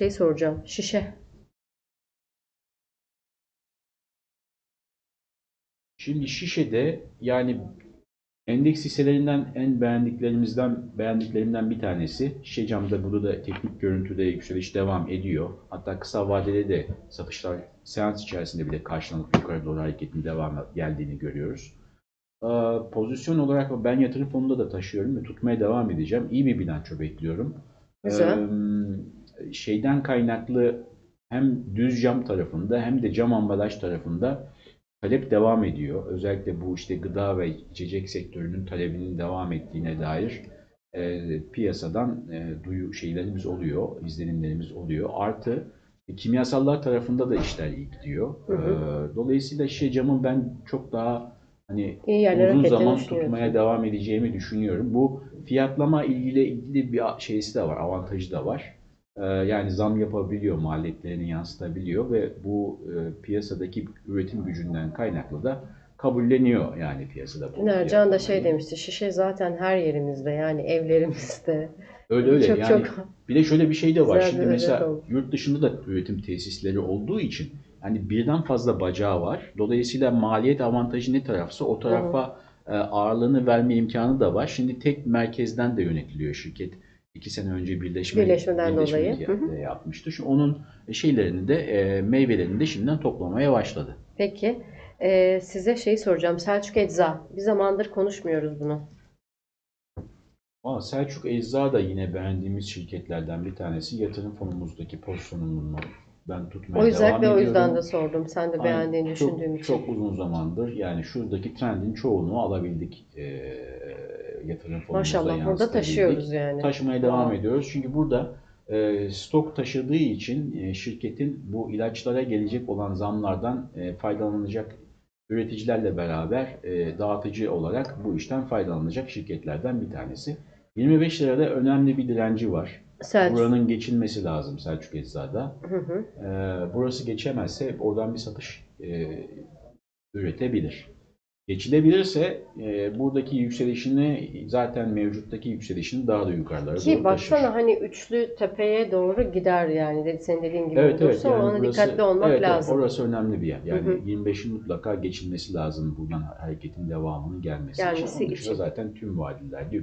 şey soracağım. Şişe. Şimdi Şişe'de yani endeks hisselerinden en beğendiklerimizden beğendiklerimden bir tanesi. Şişe camda burada da teknik görüntüde yükseliş devam ediyor. Hatta kısa vadede de satışlar seans içerisinde bile karşılanıp yukarı doğru hareketin devam geldiğini görüyoruz. Ee, pozisyon olarak ben yatırım fonunda da taşıyorum ve tutmaya devam edeceğim. İyi bir bilanço bekliyorum. Güzel. Ee, şeyden kaynaklı hem düz cam tarafında hem de cam ambalaj tarafında talep devam ediyor. Özellikle bu işte gıda ve içecek sektörünün talebinin devam ettiğine dair e, piyasadan e, duyu şeylerimiz oluyor, izlenimlerimiz oluyor. Artı e, kimyasallar tarafında da işler iyi gidiyor. Hı hı. E, dolayısıyla şişe camın ben çok daha hani uzun zaman tutmaya devam edeceğimi düşünüyorum. Bu fiyatlama ilgili ilgili bir şeysi de var, avantajı da var. Ee, Yani zam yapabiliyor, maliyetlerini yansıtabiliyor ve bu e, piyasadaki üretim gücünden kaynaklı da kabulleniyor yani piyasada. Ercan da şey demişti. Şişe zaten her yerimizde yani evlerimizde. Öyle öyle Çok yani çok bir de şöyle bir şey de var. Güzel Şimdi mesela oldu. yurt dışında da üretim tesisleri olduğu için hani birden fazla bacağı var. Dolayısıyla maliyet avantajı ne tarafsa o tarafa e, ağırlığını verme imkanı da var. Şimdi tek merkezden de yönetiliyor şirket. İki sene önce birleşme, Birleşmeden dolayı. Hı hı. ya- yapmıştı. Şimdi onun şeylerini de e, meyvelerini de şimdiden toplamaya başladı. Peki. Ee, size şeyi soracağım. Selçuk Ecza. Bir zamandır konuşmuyoruz bunu. Aa, Selçuk Ecza da yine beğendiğimiz şirketlerden bir tanesi. Yatırım fonumuzdaki pozisyonunu ben tutmaya O yüzden devam ve o ediyorum. yüzden de sordum. Sen de Aynen. beğendiğini çok, düşündüğüm için. Çok uzun zamandır yani şuradaki trendin çoğunu alabildik e, yatırım fonumuza Maşallah burada taşıyoruz yani. Taşımaya devam Wow. ediyoruz. Çünkü burada e, stok taşıdığı için e, şirketin bu ilaçlara gelecek olan zamlardan e, faydalanacak üreticilerle beraber e, dağıtıcı olarak bu işten faydalanacak şirketlerden bir tanesi. 25 lirada önemli bir direnci var. Selçuk. Buranın geçilmesi lazım Selçuk Ecza'da. Hı hı. Ee, burası geçemezse oradan bir satış e, üretebilir. Geçilebilirse e, buradaki yükselişini zaten mevcuttaki yükselişini daha da yukarılara Ki doğru baksana taşır. hani üçlü tepeye doğru gider yani. Dedi, senin dediğin gibi Evet evet olursa yani ona burası, dikkatli olmak evet, evet, lazım. orası önemli bir yer. Yani Hı hı. 25'in mutlaka geçilmesi lazım buradan hareketin devamının gelmesi, Gelmesi için. Onun için. zaten tüm vadilerde